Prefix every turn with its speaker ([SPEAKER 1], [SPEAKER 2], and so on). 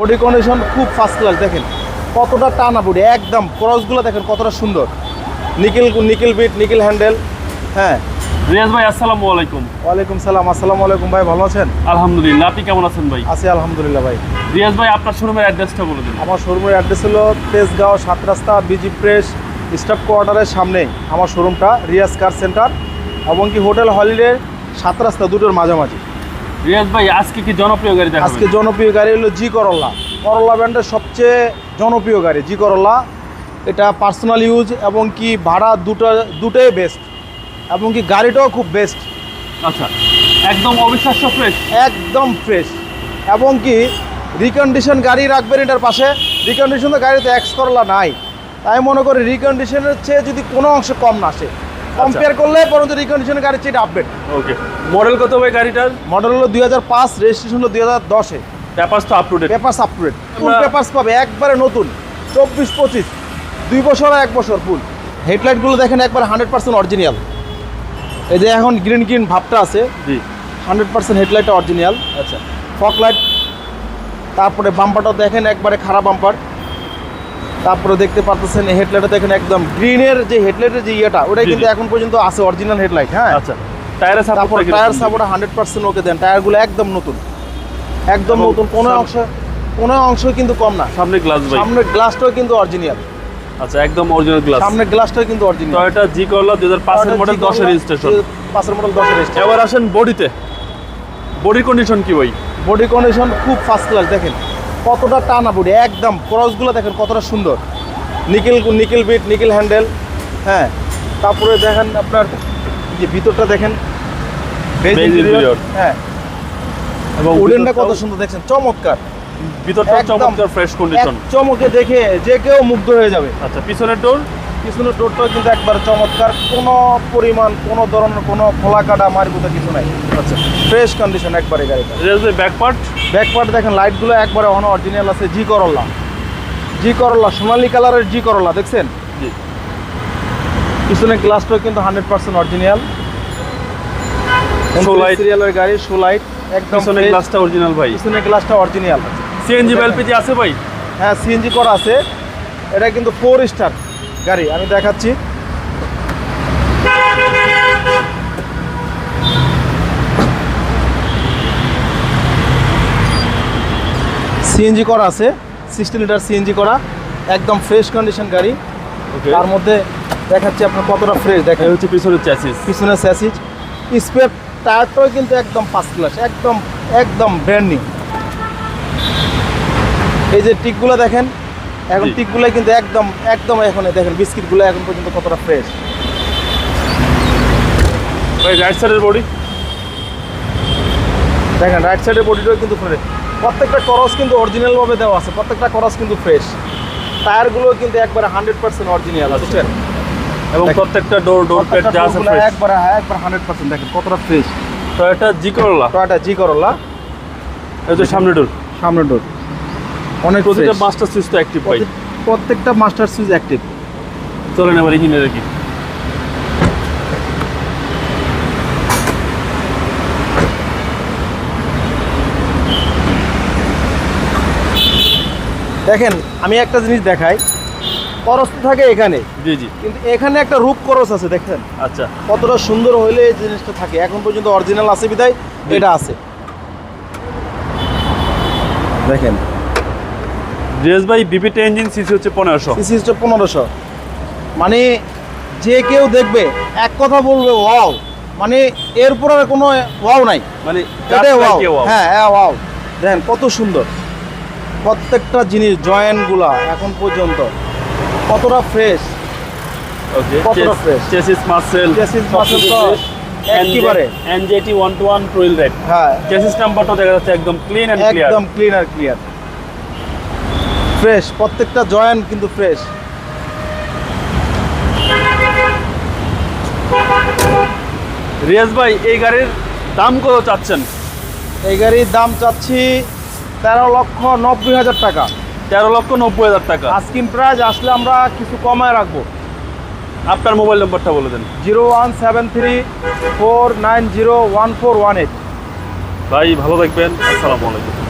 [SPEAKER 1] Body condition খুব first class দেখেন। কতটা টানা বডি একদম ক্রসগুলো দেখেন কতটা সুন্দর। Nickel nickel bit nickel handle হ্যাঁ।
[SPEAKER 2] রিয়াজ ভাই আসসালামু আলাইকুম।
[SPEAKER 1] ওয়ালাইকুম সালাম আসসালামু আলাইকুম ভাই ভালো আছেন?
[SPEAKER 2] আলহামদুলিল্লাহ আপনি কেমন আছেন ভাই?
[SPEAKER 1] আছি আলহামদুলিল্লাহ ভাই।
[SPEAKER 2] রিয়াজ ভাই আপনার শোরুমের অ্যাড্রেসটা বলে দিন।
[SPEAKER 1] আমার শোরুমের অ্যাড্রেস হলো তেজগাঁও সাত রাস্তা বিজি প্রেস স্টাফ কোয়ার্টারের সামনে। আমার শোরুমটা রিয়াজ কার সেন্টার এবং কি হোটেল হলিডে সাত রাস্তা দুটোর মাঝামাঝি।
[SPEAKER 2] রিয়াজ ভাই আজকে কি জনপ্রিয় গাড়ি দেখাবেন?
[SPEAKER 1] আজকে জনপ্রিয় গাড়ি হলো জি করল্লা করল্লা ব্র্যান্ডের সবচেয়ে জনপ্রিয় গাড়ি জি করল্লা এটা পার্সোনাল ইউজ এবং কি ভাড়া দুটো দুটোই বেস্ট এবং কি গাড়িটাও খুব বেস্ট
[SPEAKER 2] আচ্ছা একদম অবিশ্বাস্য ফ্রেশ
[SPEAKER 1] একদম ফ্রেশ এবং কি রিকন্ডিশন গাড়ি রাখবেন এটার পাশে। রিকন্ডিশন তো গাড়িতে এক্স করলা নাই। তাই মনে করি রিকন্ডিশনের চেয়ে যদি কোনো অংশে কম না আসে। কম্পেয়ার করলে পরন্ত রিকন্ডিশনের গাড়ির চেয়ে আপডেট
[SPEAKER 2] ওকে মডেল কত ভাই গাড়িটার?
[SPEAKER 1] মডেল হলো দুই হাজার পাঁচ রেজিস্ট্রেশন হলো দুই হাজার দশে
[SPEAKER 2] পেপারস তো up to date
[SPEAKER 1] papers up to date full papers পাবে একবারে নতুন। চব্বিশ পঁচিশ দুই বছর আর এক বছর ফুল হেডলাইটগুলো দেখেন একবারে হান্ড্রেড পার্সেন্ট অরিজিনাল এই যে এখন গ্রিন গ্রিন ভাবটা আছে।
[SPEAKER 2] জি।
[SPEAKER 1] হান্ড্রেড পার্সেন্ট হেডলাইটটা অরিজিনাল
[SPEAKER 2] আচ্ছা।
[SPEAKER 1] ফক লাইট তারপরে বাম্পারটাও দেখেন একবারে খারাপ বাম্পার তারপরে দেখতে পারতেছেন হেডলাইটটা দেখেন একদম গ্রিনের যে হেডলাইটের যে ইয়েটা ওটাই কিন্তু এখন পর্যন্ত আছে অরিজিনাল হেডলাইট হ্যাঁ?
[SPEAKER 2] আচ্ছা টায়ারের support
[SPEAKER 1] tyre support hundred percent okay দেন। টায়ারগুলো একদম নতুন। একদম নতুন। কোনো অংশ কোনো অংশ কিন্তু কম না।
[SPEAKER 2] সামনে গ্লাস ভাই।
[SPEAKER 1] সামনের গ্লাসটাও কিন্তু অরিজিনাল
[SPEAKER 2] আচ্ছা একদম অরিজিনাল গ্লাস
[SPEAKER 1] সামনের গ্লাসটাও কিন্তু অরিজিনাল
[SPEAKER 2] টয়োটা জি করলা দুই হাজার পাঁচের মডেল দশের রেজিস্ট্রেশন
[SPEAKER 1] পাঁচের মডেল দশের রেজিস্ট্রেশন
[SPEAKER 2] এবার আসেন বডিতে বডি কন্ডিশন কি ভাই?
[SPEAKER 1] বডি কন্ডিশন খুব ফার্স্ট ক্লাস দেখেন। কতটা টানা বুড়ি একদম ক্রসগুলো দেখেন কতটা সুন্দর। Nickel nickel bit nickel handle হ্যাঁ। তারপরে দেখেন আপনার যে ভিতরটা দেখেন। হ্যাঁ।
[SPEAKER 2] এবং
[SPEAKER 1] উডেনটা কত সুন্দর দেখছেন চমৎকার।
[SPEAKER 2] ভিতরটা চমৎকার ফ্রেশ কন্ডিশন
[SPEAKER 1] চমকে দেখে যে কেউ মুগ্ধ হয়ে যাবে।
[SPEAKER 2] আচ্ছা পিছনের ডোর
[SPEAKER 1] পিছনের ডোরটাও কিন্তু একবার চমৎকার। কোনো পরিমাণ কোনো ধরনের কোনো খোলা কাটা মারগুতো কিছু নাই।
[SPEAKER 2] আচ্ছা।
[SPEAKER 1] ফ্রেশ কন্ডিশন একবারে গাড়িটা।
[SPEAKER 2] রিয়াজ ভাই ব্যাক পার্ট
[SPEAKER 1] ব্যাক পার্ট দেখেন লাইটগুলো একবারে অন অরিজিনাল আছে জি করল্লা জি করল্লা সোনালি কালারের জি করল্লা দেখছেন?
[SPEAKER 2] জি।
[SPEAKER 1] পিছনে গ্লাসটাও কিন্তু হান্ড্রেড পার্সেন্ট অরিজিনাল। সিরিয়ালের গাড়ি শো লাইট একদম
[SPEAKER 2] পিছনের গ্লাসটা অরিজিনাল ভাই।
[SPEAKER 1] পিছনে গ্লাসটা অরিজিনাল
[SPEAKER 2] সিএনজি বা এলপিজি আছে ভাই?
[SPEAKER 1] হ্যাঁ সিএনজি করা আছে। এটা কিন্তু ফোর স্টার গাড়ি আমি দেখাচ্ছি। সিএনজি করা আছে সিক্সটি লিটার সিএনজি করা একদম ফ্রেশ কন্ডিশন গাড়ি।
[SPEAKER 2] ওকে
[SPEAKER 1] তার মধ্যে দেখাচ্ছি আপনার কতটা ফ্রেশ
[SPEAKER 2] এই হচ্ছে পিছনের চ্যাসিস
[SPEAKER 1] পিছনের স্যাসিজ স্পেয়ার টায়ারটাও কিন্তু একদম ফার্স্ট ক্লাস একদম একদম ব্র্যান্ড নিউ এই যে টিকগুলো দেখেন এখন
[SPEAKER 2] জি।
[SPEAKER 1] টিকগুলো কিন্তু একদম একদম এখন দেখেন বিস্কিটগুলো এখন পর্যন্ত কতটা ফ্রেশ
[SPEAKER 2] রাইট সাইডের বডি
[SPEAKER 1] দেখেন রাইট সাইডের বডিটাও কিন্তু ফ্রেশ প্রত্যেকটা করস কিন্তু অরিজিনালভাবে দেওয়া আছে প্রত্যেকটা করস কিন্তু ফ্রেশ টায়ারগুলো কিন্তু একবারে হান্ড্রেড পার্সেন্ট অরিজিনাল বুঝছেন?
[SPEAKER 2] এবং প্রত্যেকটা ডোর ডোর প্যাড যা আছে
[SPEAKER 1] ডোরগুলো একবারে হ্যাঁ একবার হান্ড্রেড পার্সেন্ট দেখেন কতটা ফ্রেশ
[SPEAKER 2] টয়োটা জি করলা
[SPEAKER 1] টয়টা জি করলা
[SPEAKER 2] এই যে সামনে ডোর
[SPEAKER 1] সামনের ডোর অনেক
[SPEAKER 2] প্রতিটা মাস্টার সুইচ তো অ্যাক্টিভ
[SPEAKER 1] প্রত্যেক- প্রত্যেকটা মাস্টার সুইচ অ্যাক্টিভ
[SPEAKER 2] চলেন এবার ইঞ্জিনে দেখি
[SPEAKER 1] দেখেন আমি একটা জিনিস দেখাই। করস তো থাকে এখানে।
[SPEAKER 2] জি জি।
[SPEAKER 1] কিন্তু এখানে একটা রূপ করস আছে দেখেন
[SPEAKER 2] আচ্ছা।
[SPEAKER 1] কতটা সুন্দর হইলে এই জিনিসটা থাকে। এখন পর্যন্ত অরিজিনাল আছে বিদায় এটা আছে। দেখেন
[SPEAKER 2] রিয়াজ ভাই বিপিটি ইঞ্জিন সিসি হচ্ছে পনেরোশো।
[SPEAKER 1] সিসি হচ্ছে পনেরোশো। মানে যে কেউ দেখবে এক কথা বলবে ওয়াও। মানে এরপর আর কোনো ওয়াও নাই।
[SPEAKER 2] মানে
[SPEAKER 1] এটাই ওয়াও। হ্যাঁ হ্যাঁ ওয়াও। দেখেন কত সুন্দর। প্রত্যেকটা জিনিস জয়েন্টগুলা এখন পর্যন্ত কতটা ফ্রেশ
[SPEAKER 2] ওকে
[SPEAKER 1] কতটা fresh?
[SPEAKER 2] Chassis muscle
[SPEAKER 1] Chassis muscle তো একেবারে।
[SPEAKER 2] NJT one two one twelve red
[SPEAKER 1] হ্যাঁ।
[SPEAKER 2] চেসিস নাম্বারটা দেখা যাচ্ছে একদম ক্লিন অ্যান্ড ক্লিয়ার
[SPEAKER 1] একদম ক্লিন আর ক্লিয়ার ফ্রেশ প্রত্যেকটা জয়েন্ট কিন্তু ফ্রেশ।
[SPEAKER 2] রিয়াজ ভাই এই গাড়ির দাম কত চাচ্ছেন?
[SPEAKER 1] এই গাড়ির দাম চাচ্ছি তেরো লক্ষ নব্বই হাজার টাকা।
[SPEAKER 2] তেরো লক্ষ নব্বই হাজার টাকা।
[SPEAKER 1] আস্কিন প্রাইস আসলে আমরা কিছু কমায় রাখব।
[SPEAKER 2] আপনার মোবাইল নম্বরটা বলে দেন।
[SPEAKER 1] Zero one seven three four nine zero one four one eight.
[SPEAKER 2] ভাই ভালো থাকবেন। আসসালামু আলাইকুম।